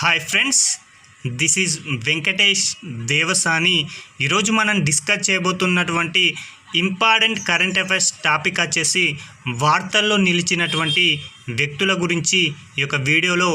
Hi friends this is Venkatesh Devasani ఈరోజు మనం discuss చేయబోతున్నటువంటి ఇంపార్టెంట్ కరెంట్ అఫైర్స్ టాపిక్ వచ్చేసి వార్తల్లో నిలిచినటువంటి వ్యక్తుల గురించి ఈ యొక్క వీడియోలో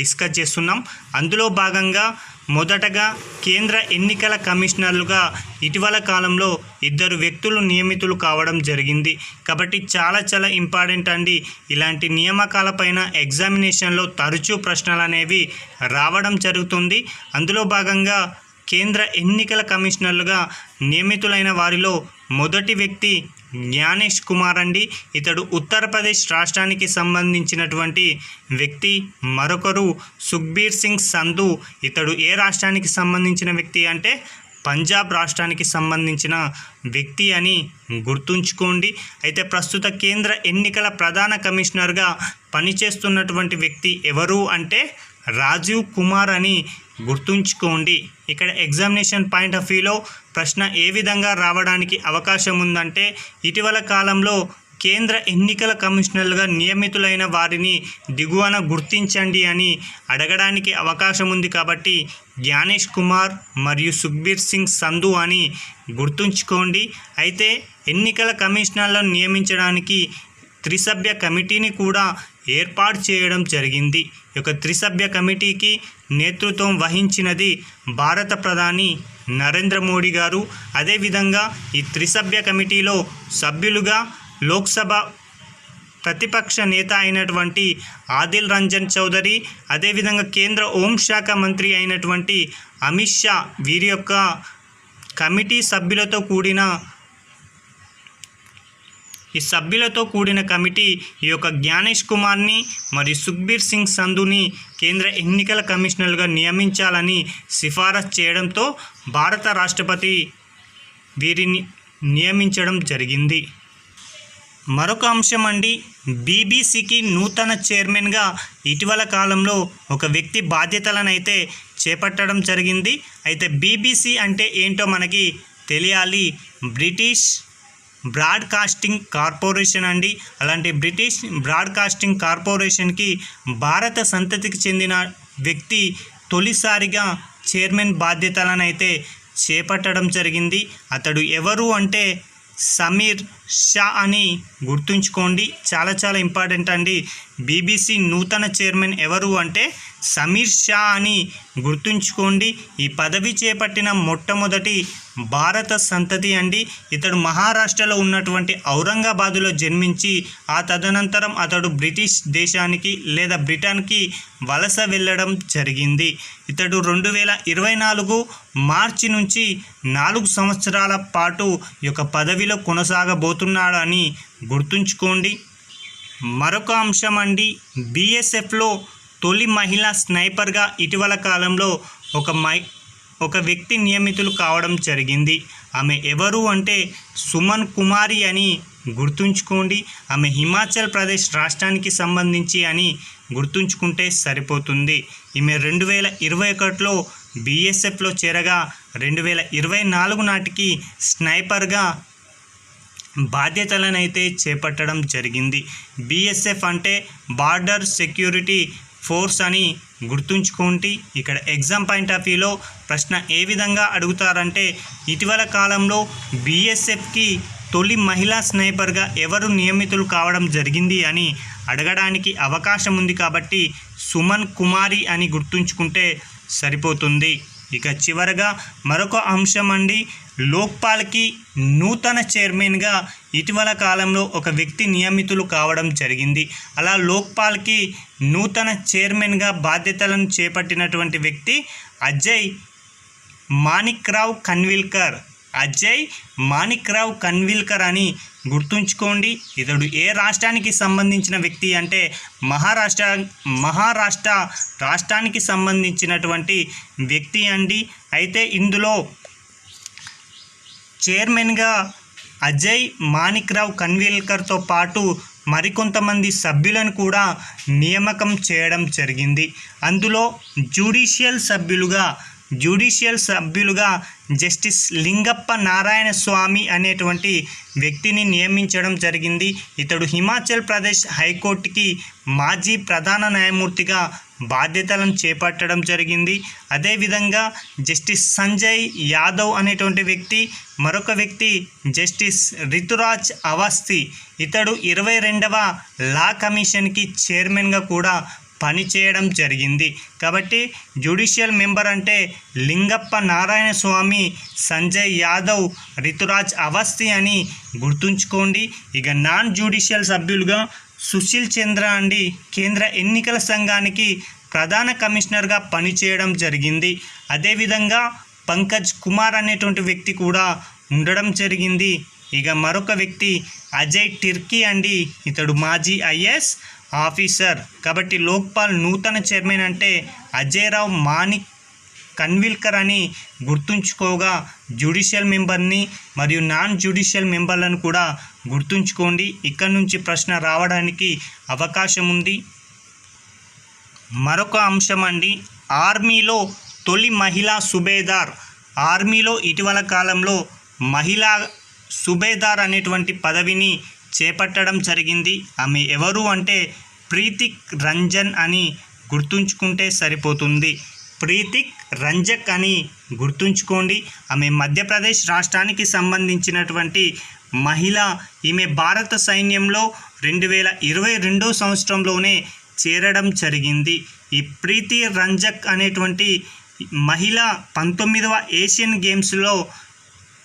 డిస్కస్ చేస్తున్నాం. అందులో భాగంగా మొదటగా కేంద్ర ఎన్నికల కమిషనర్లుగా ఇటీవల కాలంలో ఇద్దరు వ్యక్తులు నియమితులు కావడం జరిగింది. కాబట్టి చాలా చాలా ఇంపార్టెంట్ అండి. ఇలాంటి నియామకాలపైన ఎగ్జామినేషన్లో తరచూ ప్రశ్నలు అనేవి రావడం జరుగుతుంది. అందులో భాగంగా కేంద్ర ఎన్నికల కమిషనర్లుగా నియమితులైన వారిలో మొదటి వ్యక్తి జ్ఞానేష్ కుమార్ అండి. ఇతడు ఉత్తరప్రదేశ్ రాష్ట్రానికి సంబంధించినటువంటి వ్యక్తి. మరొకరు సుఖ్బీర్ సింగ్ సంధు. ఇతడు ఏ రాష్ట్రానికి సంబంధించిన వ్యక్తి అంటే పంజాబ్ రాష్ట్రానికి సంబంధించిన వ్యక్తి అని గుర్తుంచుకోండి. అయితే ప్రస్తుత కేంద్ర ఎన్నికల ప్రధాన కమిషనర్గా పనిచేస్తున్నటువంటి వ్యక్తి ఎవరు అంటే రాజీవ్ కుమార్ అని గుర్తుంచుకోండి. ఇక్కడ ఎగ్జామినేషన్ పాయింట్ ఆఫ్ వ్యూలో ప్రశ్న ఏ విధంగా రావడానికి అవకాశం ఉందంటే ఇటీవల కాలంలో కేంద్ర ఎన్నికల కమిషనర్లుగా నియమితులైన వారిని దిగువన గుర్తించండి అని అడగడానికి అవకాశం ఉంది కాబట్టి జ్ఞానేష్ కుమార్ మరియు సుఖ్బీర్ సింగ్ సంధు అని గుర్తుంచుకోండి. అయితే ఎన్నికల కమిషనర్లను నియమించడానికి త్రిసభ్య కమిటీని కూడా ఏర్పాటు చేయడం జరిగింది. ఈ యొక్క త్రిసభ్య కమిటీకి నేతృత్వం వహించినది భారత ప్రధాని నరేంద్ర మోడీ గారు. అదేవిధంగా ఈ త్రిసభ్య కమిటీలో సభ్యులుగా లోక్సభ ప్రతిపక్ష నేత అయినటువంటి ఆదిల్ రంజన్ చౌదరి అదేవిధంగా కేంద్ర హోంశాఖ మంత్రి అయినటువంటి అమిత్ షా వీరి యొక్క కమిటీ సభ్యులతో కూడిన ఈ సభ్యులతో కూడిన కమిటీ ఈ యొక్క జ్ఞానేష్ కుమార్ని మరియు సుఖ్బీర్ సింగ్ సంధుని కేంద్ర ఎన్నికల కమిషనర్గా నియమించాలని సిఫారసు చేయడంతో భారత రాష్ట్రపతి వీరిని నియమించడం జరిగింది. మరొక అంశం అండి. బీబీసీకి నూతన చైర్మన్గా ఇటీవల కాలంలో ఒక వ్యక్తి బాధ్యతలను అయితే చేపట్టడం జరిగింది. అయితే బీబీసీ అంటే ఏంటో మనకి తెలియాలి. బ్రిటిష్ బ్రాడ్కాస్టింగ్ కార్పొరేషన్ అండి. అలాంటి బ్రిటిష్ బ్రాడ్కాస్టింగ్ కార్పొరేషన్కి భారత సంతతికి చెందిన వ్యక్తి తొలిసారిగా చైర్మన్ బాధ్యతలను అయితే చేపట్టడం జరిగింది. అతడు ఎవరు అంటే సమీర్ షా అని గుర్తుంచుకోండి. చాలా చాలా ఇంపార్టెంట్ అండి. బీబీసీ నూతన చైర్మన్ ఎవరు అంటే సమీర్ షా అని గుర్తుంచుకోండి. ఈ పదవి చేపట్టిన మొట్టమొదటి భారత సంతతి అండి. ఇతడు మహారాష్ట్రలో ఉన్నటువంటి ఔరంగాబాదులో జన్మించి ఆ తదనంతరం అతడు బ్రిటిష్ దేశానికి లేదా బ్రిటన్కి వలస వెళ్ళడం జరిగింది. ఇతడు రెండు వేల ఇరవై నాలుగు మార్చి నుంచి నాలుగు సంవత్సరాల పాటు ఈ యొక్క పదవిలో కొనసాగబోతున్నాడు అని గుర్తుంచుకోండి. మరొక అంశం అండి. బీఎస్ఎఫ్లో తొలి మహిళా స్నైపర్గా ఇటీవల కాలంలో ఒక మై ఒక వ్యక్తి నియమితులు కావడం జరిగింది. ఆమె ఎవరు అంటే సుమన్ కుమారి అని గుర్తుంచుకోండి. ఆమె హిమాచల్ ప్రదేశ్ రాష్ట్రానికి సంబంధించి అని గుర్తుంచుకుంటే సరిపోతుంది. ఈమె రెండు వేల ఇరవై ఒకటిలో బీఎస్ఎఫ్లో చేరగా రెండు వేల ఇరవై నాలుగు నాటికి స్నైపర్గా బాధ్యతలనైతే చేపట్టడం జరిగింది. బీఎస్ఎఫ్ అంటే బార్డర్ సెక్యూరిటీ ఫోర్స్ అని గుర్తుంచుకోండి. ఇక్కడ ఎగ్జామ్ పాయింట్ ఆఫ్ వ్యూలో ప్రశ్న ఏ విధంగా అడుగుతారంటే ఇటీవల కాలంలో బీఎస్ఎఫ్కి తొలి మహిళా స్నైపర్గా ఎవరు నియమితులు కావడం జరిగింది అని అడగడానికి అవకాశం ఉంది కాబట్టి సుమన్ కుమారి అని గుర్తుంచుకుంటే సరిపోతుంది. ఇక చివరగా మరొక అంశం అండి లోక్పాల్కి నూతన చైర్మన్గా ఇటీవల కాలంలో ఒక వ్యక్తి నియమితులు కావడం జరిగింది. అలా లోక్పాల్కి నూతన చైర్మన్గా బాధ్యతలను చేపట్టినటువంటి వ్యక్తి అజయ్ మాణిక్రావ్ కన్విల్కర్. అజయ్ మాణిక్రావ్ కన్విల్కర్ అని గుర్తుంచుకోండి. ఇతడు ఏ రాష్ట్రానికి సంబంధించిన వ్యక్తి అంటే మహారాష్ట్ర మహారాష్ట్ర రాష్ట్రానికి సంబంధించినటువంటి వ్యక్తి అండి. అయితే ఇందులో చైర్మన్గా అజయ్ మాణిక్రావు కన్వీల్కర్తో పాటు మరికొంతమంది సభ్యులను కూడా నియామకం చేయడం జరిగింది. అందులో జ్యుడిషియల్ సభ్యులుగా జ్యుడిషియల్ సభ్యులుగా జస్టిస్ లింగప్ప నారాయణ స్వామి అనేటువంటి వ్యక్తిని నియమించడం జరిగింది. ఇతడు హిమాచల్ ప్రదేశ్ హైకోర్టుకి మాజీ ప్రధాన న్యాయమూర్తిగా బాధ్యతలను చేపట్టడం జరిగింది. అదేవిధంగా జస్టిస్ సంజయ్ యాదవ్ అనేటువంటి వ్యక్తి మరొక వ్యక్తి జస్టిస్ రితురాజ్ అవస్థి ఇతడు ఇరవై రెండవ లా కమిషన్కి చైర్మన్గా కూడా పనిచేయడం జరిగింది. కాబట్టి జ్యుడిషియల్ మెంబర్ అంటే లింగప్ప నారాయణ స్వామి సంజయ్ యాదవ్ రితురాజ్ అవస్థి అని గుర్తుంచుకోండి. ఇక నాన్ జ్యుడిషియల్ సభ్యులుగా సుశీల్ చంద్ర అండి కేంద్ర ఎన్నికల సంఘానికి ప్రధాన కమిషనర్గా పనిచేయడం జరిగింది. అదేవిధంగా పంకజ్ కుమార్ అనేటువంటి వ్యక్తి కూడా ఉండడం జరిగింది. ఇక మరొక వ్యక్తి అజయ్ టిర్కీ అండి. ఇతడు మాజీ ఐఎస్ ఆఫీసర్. కాబట్టి లోక్పాల్ నూతన చైర్మన్ అంటే అజయ్ రావు మాణిక్ కన్విల్కర్ అని గుర్తుంచుకోగా. జ్యుడిషియల్ మెంబర్ని మరియు నాన్ జ్యుడిషియల్ మెంబర్లను కూడా గుర్తుంచుకోండి ఇక్కడ నుంచి ప్రశ్న రావడానికి అవకాశం ఉంది మరొక అంశం అండి ఆర్మీలో తొలి మహిళా సుబేదార్. ఆర్మీలో ఇటీవల కాలంలో మహిళా సుబేదార్ అనేటువంటి పదవిని చేపట్టడం జరిగింది. ఆమె ఎవరు అంటే ప్రీతిక్ రంజన్ అని గుర్తుంచుకుంటే సరిపోతుంది. ప్రీతిక్ రంజక్ అని గుర్తుంచుకోండి. ఆమె మధ్యప్రదేశ్ రాష్ట్రానికి సంబంధించినటువంటి మహిళ ఈమె భారత సైన్యంలో రెండు వేల ఇరవై రెండో సంవత్సరంలోనే చేరడం జరిగింది. ఈ ప్రీతి రంజక్ అనేటువంటి మహిళ పంతొమ్మిదవ ఏషియన్ గేమ్స్లో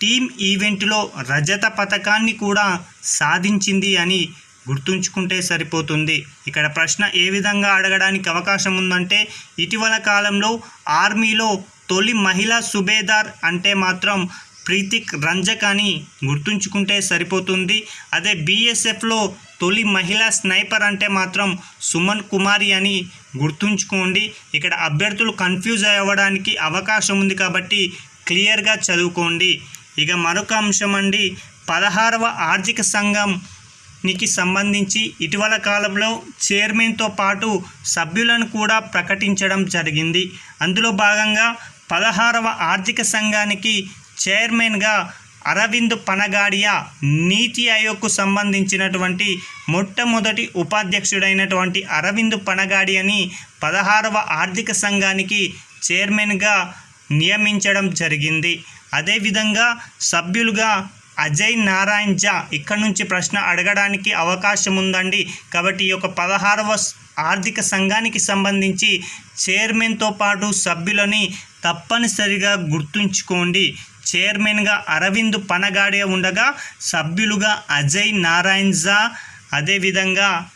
టీమ్ ఈవెంట్లో రజత పథకాన్ని కూడా సాధించింది అని గుర్తుంచుకుంటే సరిపోతుంది. ఇక్కడ ప్రశ్న ఏ విధంగా అడగడానికి అవకాశం ఉందంటే ఇటీవల కాలంలో ఆర్మీలో తొలి మహిళా సుబేదార్ అంటే మాత్రం ప్రీతిక్ రంజక్ అని గుర్తుంచుకుంటే సరిపోతుంది. అదే బీఎస్ఎఫ్లో తొలి మహిళా స్నైపర్ అంటే మాత్రం సుమన్ కుమారి అని గుర్తుంచుకోండి. ఇక్కడ అభ్యర్థులు కన్ఫ్యూజ్ అవ్వడానికి అవకాశం ఉంది కాబట్టి క్లియర్గా చదువుకోండి. ఇక మరొక అంశం అండి. పదహారవ ఆర్థిక సంఘంకి సంబంధించి ఇటీవల కాలంలో చైర్మన్తో పాటు సభ్యులను కూడా ప్రకటించడం జరిగింది. అందులో భాగంగా పదహారవ ఆర్థిక సంఘానికి చైర్మన్గా అరవింద్ పనగాడియా నీతి ఆయోగ్కు సంబంధించినటువంటి మొట్టమొదటి ఉపాధ్యక్షుడైనటువంటి అరవింద్ పనగాడియని పదహారవ ఆర్థిక సంఘానికి చైర్మన్గా నియమించడం జరిగింది. అదేవిధంగా సభ్యులుగా అజయ్ నారాయణ్ జా ఇక్కడ నుంచి ప్రశ్న అడగడానికి అవకాశం ఉందండి. కాబట్టి ఈ యొక్క పదహారవ ఆర్థిక సంఘానికి సంబంధించి చైర్మన్తో పాటు సభ్యులని తప్పనిసరిగా గుర్తుంచుకోండి. చైర్మన్గా అరవింద్ పనగాడే ఉండగా సభ్యులుగా అజయ్ నారాయణ్ జా అదేవిధంగా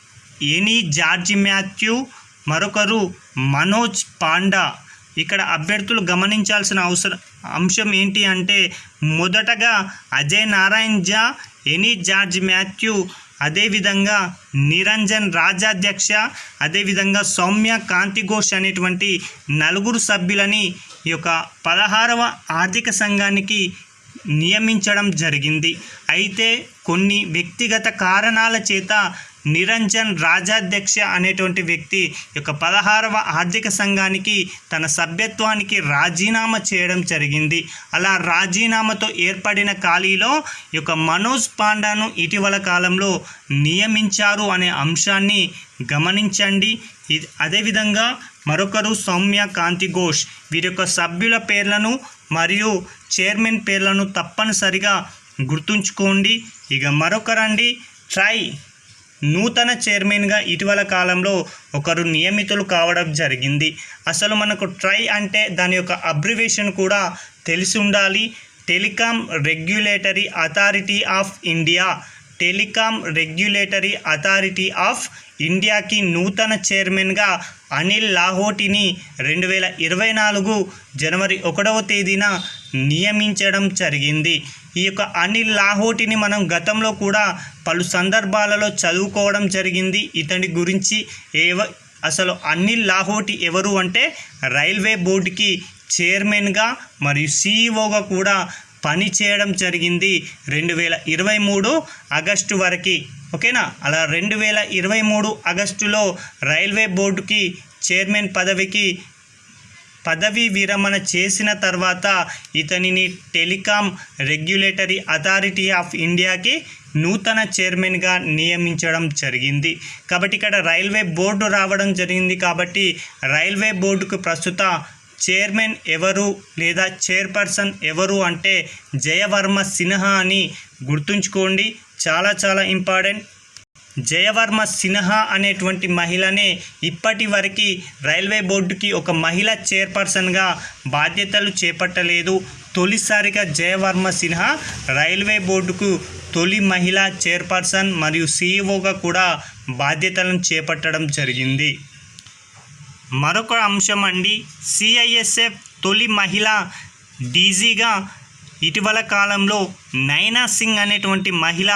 ఎనీ జార్జి మాథ్యూ మరొకరు మనోజ్ పాండా. ఇక్కడ అభ్యర్థులు గమనించాల్సిన అవసరం అంశం ఏంటి అంటే మొదటగా అజయ్ నారాయణ్ జా ఎనీ జార్జ్ మాథ్యూ అదేవిధంగా నిరంజన్ రాజాధ్యక్ష అదేవిధంగా సౌమ్య కాంతి ఘోష్ అనేటువంటి నలుగురు సభ్యులని ఈ యొక్క పదహారవ ఆర్థిక సంఘానికి నియమించడం జరిగింది. అయితే కొన్ని వ్యక్తిగత కారణాల చేత నిరంజన్ రాజాధ్యక్ష అనేటువంటి వ్యక్తి యొక్క పదహారవ ఆర్థిక సంఘానికి తన సభ్యత్వానికి రాజీనామా చేయడం జరిగింది. అలా రాజీనామాతో ఏర్పడిన ఖాళీలో యొక్క మనోజ్ పాండాను ఇటీవల కాలంలో నియమించారు అనే అంశాన్ని గమనించండి. ఇది అదేవిధంగా మరొకరు సౌమ్య కాంతి ఘోష్. వీరి యొక్క సభ్యుల పేర్లను మరియు చైర్మన్ పేర్లను తప్పనిసరిగా గుర్తుంచుకోండి. ఇక మరొకరండి ట్రై నూతన చైర్మన్గా ఇటీవల కాలంలో ఒకరు నియమితులు కావడం జరిగింది. అసలు మనకు ట్రై అంటే దాని యొక్క అబ్రివేషన్ కూడా తెలిసి ఉండాలి. Telecom regulatory authority of India telecom regulatory authority of ఇండియాకి నూతన చైర్మన్గా అనిల్ లాహోటిని రెండు వేల ఇరవై నాలుగు జనవరి ఒకటవ తేదీన నియమించడం జరిగింది. ఈ యొక్క అనిల్ లాహోటిని మనం గతంలో కూడా పలు సందర్భాలలో చదువుకోవడం జరిగింది. ఇతని గురించి ఏవ అసలు అనిల్ లాహోటి ఎవరు అంటే రైల్వే బోర్డుకి చైర్మన్గా మరియు సీఈఓగా కూడా పని చేయడం జరిగింది రెండు వేల ఇరవై మూడు ఆగస్టు వరకు ఓకేనా? అలా రెండు వేల ఇరవై మూడు ఆగస్టులో రైల్వే బోర్డుకి చైర్మన్ పదవికి పదవీ విరమణ చేసిన తర్వాత ఇతనిని టెలికాం రెగ్యులేటరీ అథారిటీ ఆఫ్ ఇండియాకి నూతన చైర్మన్గా నియమించడం జరిగింది. కాబట్టి ఇక్కడ రైల్వే బోర్డు రావడం జరిగింది కాబట్టి రైల్వే బోర్డుకు ప్రస్తుత చైర్మన్ ఎవరు లేదా చైర్పర్సన్ ఎవరు అంటే జయవర్మ సిన్హా అని గుర్తుంచుకోండి. చాలా చాలా ఇంపార్టెంట్. జయవర్మ సిన్హా అనేటువంటి మహిళనే ఇప్పటి వరకు రైల్వే బోర్డుకి ఒక మహిళ చైర్పర్సన్గా బాధ్యతలు చేపట్టలేదు. తొలిసారిగా జయవర్మ సిన్హా రైల్వే బోర్డుకు తొలి మహిళా చైర్పర్సన్ మరియు సీఈఓగా కూడా బాధ్యతలను చేపట్టడం జరిగింది. మరొక అంశం అండి సిఐఎస్ఎఫ్ తొలి మహిళ డీజీగా ఇటీవల కాలంలో నైనా సింగ్ అనేటువంటి మహిళ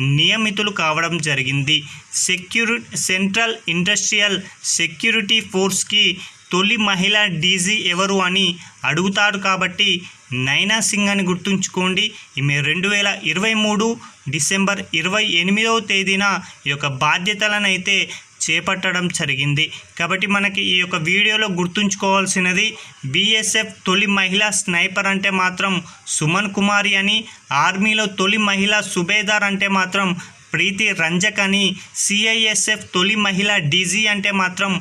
నియమితులు కావడం జరిగింది. సెక్యూరి సెంట్రల్ ఇండస్ట్రియల్ సెక్యూరిటీ ఫోర్స్కి తొలి మహిళ డీజీ ఎవరు అని అడుగుతారు కాబట్టి నైనా సింగ్ అని గుర్తుంచుకోండి. ఈమె రెండు వేల ఇరవై మూడు డిసెంబర్ ఇరవై ఎనిమిదవ తేదీన ఈ యొక్క బాధ్యతలను అయితే చేపట్టడం జరిగింది. కాబట్టి మనకి ఈ యొక్క వీడియోలో గుర్తుంచుకోవాల్సినది బీఎస్ఎఫ్ తొలి మహిళా స్నైపర్ అంటే మాత్రం సుమన్ కుమారి అని ఆర్మీలో తొలి మహిళా సుబేదార్ అంటే మాత్రం ప్రీతి రంజక్ అని సిఐఎస్ఎఫ్ తొలి మహిళా డీజీ అంటే మాత్రం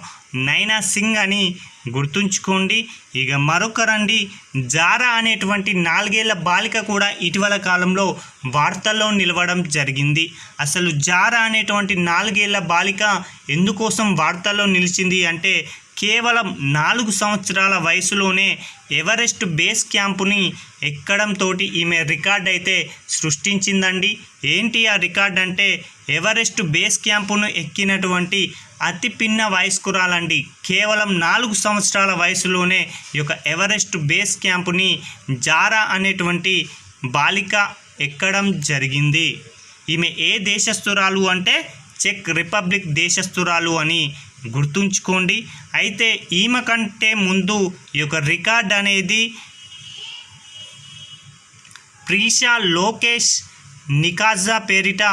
నైనా సింగ్ అని గుర్తుంచుకోండి. ఇక మరొక రండి. జారా అనేటువంటి నాలుగేళ్ళ బాలిక కూడా ఇటీవల కాలంలో వార్తల్లో నిలవడం జరిగింది. అసలు జారా అనేటువంటి నాలుగేళ్ళ బాలిక ఎందుకోసం వార్తల్లో నిలిచింది అంటే కేవలం నాలుగు సంవత్సరాల వయసులోనే ఎవరెస్ట్ బేస్ క్యాంపుని ఎక్కడంతో ఈమె రికార్డ్ అయితే సృష్టించిందండి. ఏంటి ఆ రికార్డ్ అంటే ఎవరెస్ట్ బేస్ క్యాంపును ఎక్కినటువంటి అతి పిన్న వయస్కురాలండి కేవలం నాలుగు సంవత్సరాల వయసులోనే ఈ యొక్క ఎవరెస్ట్ బేస్ క్యాంపుని జారా అనేటువంటి బాలిక ఎక్కడం జరిగింది. ఈమె ఏ దేశస్తురాలు అంటే చెక్ రిపబ్లిక్ దేశస్తురాలు అని గుర్తుంచుకోండి. అయితే ఈమె కంటే ముందు ఈ యొక్క రికార్డ్ అనేది ప్రీషా లోకేష్ నికాజా పేరిట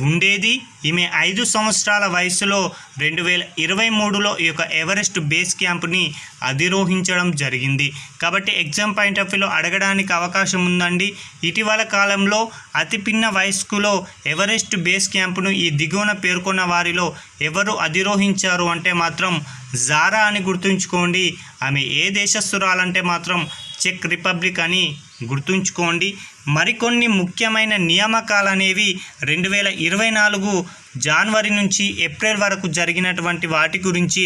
ఉండేది. ఈమె ఐదు సంవత్సరాల వయసులో రెండు వేల ఇరవై మూడులో ఈ యొక్క ఎవరెస్ట్ బేస్ క్యాంప్ని అధిరోహించడం జరిగింది. కాబట్టి ఎగ్జామ్ పాయింట్ ఆఫ్ వ్యూలో అడగడానికి అవకాశం ఉందండి. ఇటీవల కాలంలో అతి పిన్న వయస్కులో ఎవరెస్ట్ బేస్ క్యాంపును ఈ దిగువన పేర్కొన్న వారిలో ఎవరు అధిరోహించారు అంటే మాత్రం జారా అని గుర్తుంచుకోండి. ఆమె ఏ దేశస్తురాలంటే మాత్రం చెక్ రిపబ్లిక్ అని గుర్తుంచుకోండి. మరికొన్ని ముఖ్యమైన నియామకాలు అనేవి రెండు వేల ఇరవై నాలుగు జనవరి నుంచి ఏప్రిల్ వరకు జరిగినటువంటి వాటి గురించి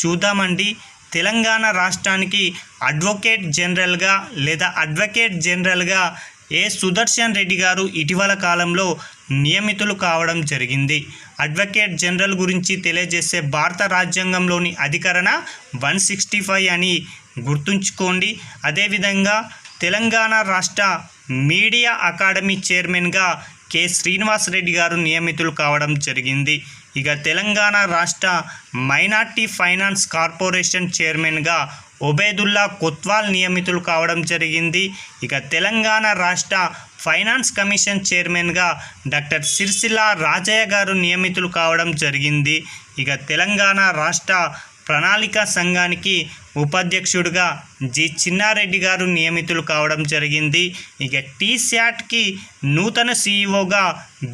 చూద్దామండి. తెలంగాణ రాష్ట్రానికి అడ్వకేట్ జనరల్గా లేదా అడ్వకేట్ జనరల్గా ఏ సుదర్శన్ రెడ్డి గారు ఇటీవల కాలంలో నియమితులు కావడం జరిగింది. అడ్వకేట్ జనరల్ గురించి తెలియజేసే భారత రాజ్యాంగంలోని అధికరణ వన్ సిక్స్టీ ఫైవ్ అని గుర్తుంచుకోండి. అదేవిధంగా తెలంగాణ రాష్ట్ర మీడియా అకాడమీ చైర్మన్గా కె. శ్రీనివాస్ రెడ్డి గారు నియమితులు కావడం జరిగింది. ఇక తెలంగాణ రాష్ట్ర మైనార్టీ ఫైనాన్స్ కార్పొరేషన్ చైర్మన్గా ఒబేదుల్లా కొత్వాల్ నియమితులు కావడం జరిగింది. ఇక తెలంగాణ రాష్ట్ర ఫైనాన్స్ కమిషన్ చైర్మన్గా డాక్టర్ సిరిసిల్ల రాజయ్య గారు నియమితులు కావడం జరిగింది. ఇక తెలంగాణ రాష్ట్ర ప్రణాళిక సంఘానికి ఉపాధ్యక్షుడిగా జి చిన్నారెడ్డి గారు నియమితులు కావడం జరిగింది. ఇక టీశాట్కి నూతన సీఈఓగా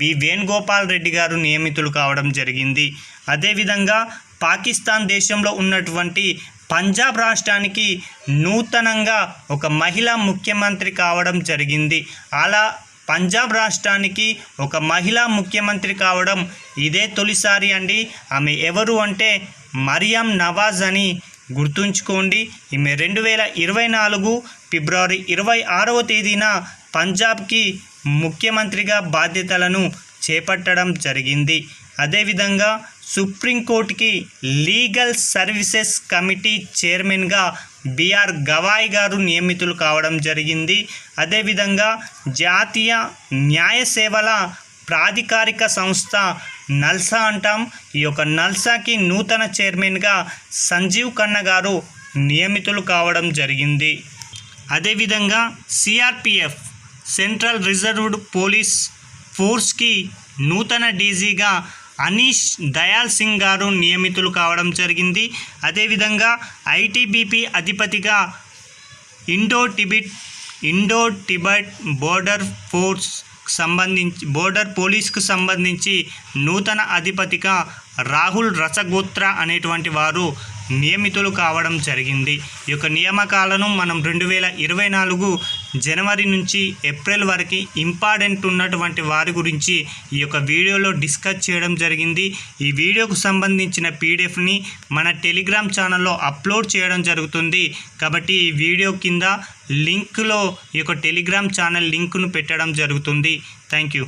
బి వేణుగోపాల్ రెడ్డి గారు నియమితులు కావడం జరిగింది. అదేవిధంగా పాకిస్తాన్ దేశంలో ఉన్నటువంటి పంజాబ్ రాష్ట్రానికి నూతనంగా ఒక మహిళా ముఖ్యమంత్రి కావడం జరిగింది. అలా పంజాబ్ రాష్ట్రానికి ఒక మహిళా ముఖ్యమంత్రి కావడం ఇదే తొలిసారి అండి. ఆమె ఎవరు అంటే మరియం నవాజ్ అని గుర్తుంచుకోండి. ఈమె రెండు వేల ఇరవై నాలుగు ఫిబ్రవరి ఇరవై ఆరవ తేదీన పంజాబ్కి ముఖ్యమంత్రిగా బాధ్యతలను చేపట్టడం జరిగింది. అదేవిధంగా సుప్రీంకోర్టుకి లీగల్ సర్వీసెస్ కమిటీ చైర్మన్గా బిఆర్ గవాయ్ గారు నియమితులు కావడం జరిగింది. అదేవిధంగా జాతీయ న్యాయ సేవల ప్రాధికారిక సంస్థ నల్సా అంటాం. ఈ యొక్క నల్సాకి నూతన చైర్మన్గా సంజీవ్ కన్న గారు నియమితులు కావడం జరిగింది. అదేవిధంగా సిఆర్పిఎఫ్ సెంట్రల్ రిజర్వ్డ్ పోలీస్ ఫోర్స్కి నూతన డీజీగా అనీష్ దయాల్ సింగ్ గారు నియమితులు కావడం జరిగింది. అదేవిధంగా ఐటీబీపీ అధిపతిగా Indo Tibet Indo Tibet border force సంబంధించి బోర్డర్ పోలీస్కు సంబంధించి నూతన అధిపతిగా రాహుల్ రసగోత్ర అనేటువంటి వారు నియమితులు కావడం జరిగింది. ఈ యొక్క నియామకాలను మనం రెండు వేల ఇరవై నాలుగు జనవరి నుంచి ఏప్రిల్ వరకు ఇంపార్టెంట్ ఉన్నటువంటి వారి గురించి ఈ యొక్క వీడియోలో డిస్కస్ చేయడం జరిగింది. ఈ వీడియోకు సంబంధించిన పీడిఎఫ్ని మన టెలిగ్రామ్ ఛానల్లో అప్లోడ్ చేయడం జరుగుతుంది. కాబట్టి ఈ వీడియో కింద లింక్లో ఈ యొక్క టెలిగ్రామ్ ఛానల్ లింక్ను పెట్టడం జరుగుతుంది. Thank you